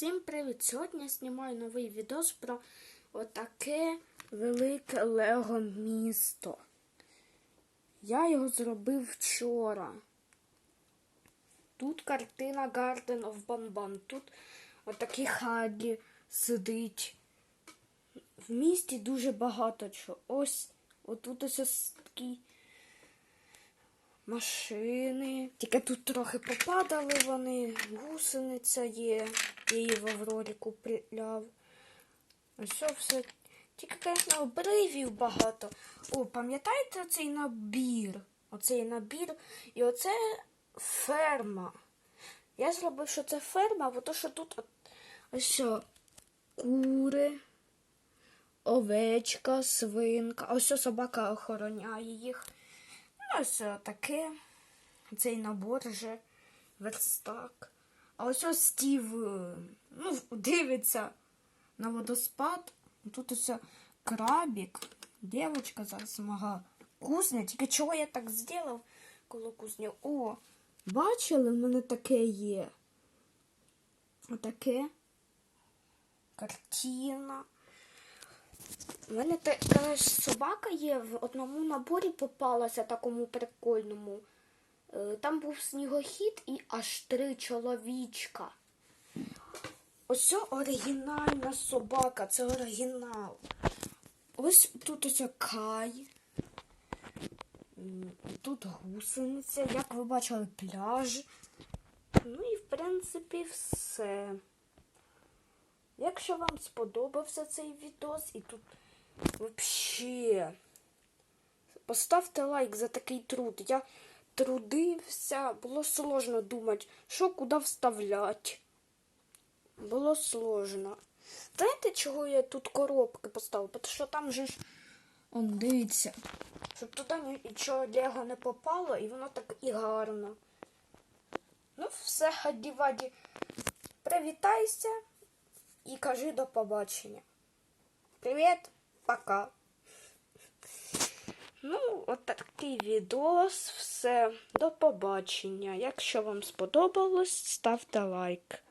Всім привіт! Сьогодні я знімаю новий відос про отаке велике Лего місто. Я його зробив вчора. Тут картина Garden of Banban. Тут отакий Хагі сидить. В місті дуже багато чого. Ось отут ось такий машини. Тільки тут трохи попадали вони, гусениця є, я її в Аврорі купляв. Ось все. Тільки, звісно, обривів багато. О, пам'ятаєте оцей набір? Оцей набір. І оце ферма. Я зробив, що це ферма, бо то, що тут ось кури, овечка, свинка. Ось собака охороняє їх. Ось таке. Цей набор вже верстак. А ось ось Стів е, ну, дивиться на водоспад. Тут ось крабік. Дівчинка зараз мага. Кузня. Тільки чого я так зробив коло кузні? О, бачили, в мене таке є. Отаке. Картина. У мене така ж собака є в одному наборі попалася такому прикольному. Е, Там був снігохід і аж три чоловічка. Ось оригінальна собака, це оригінал. Ось тут ось Кай. Тут гусениця, як ви бачили, пляж. Ну і в принципі все. Якщо вам сподобався цей відос і тут вообще поставте лайк за такий труд. Я трудився, було сложно думати, що куди вставляти. Було сложно. Знаєте, чого я тут коробки поставив? Тому що там же ж. Он дивіться. Щоб туди нічого Лего не попало, і воно так і гарно. Ну, все, хаді-ваді. Привітайся і кажи до побачення. Привіт, пока. Ну, от такий відос. Все. До побачення. Якщо вам сподобалось, ставте лайк.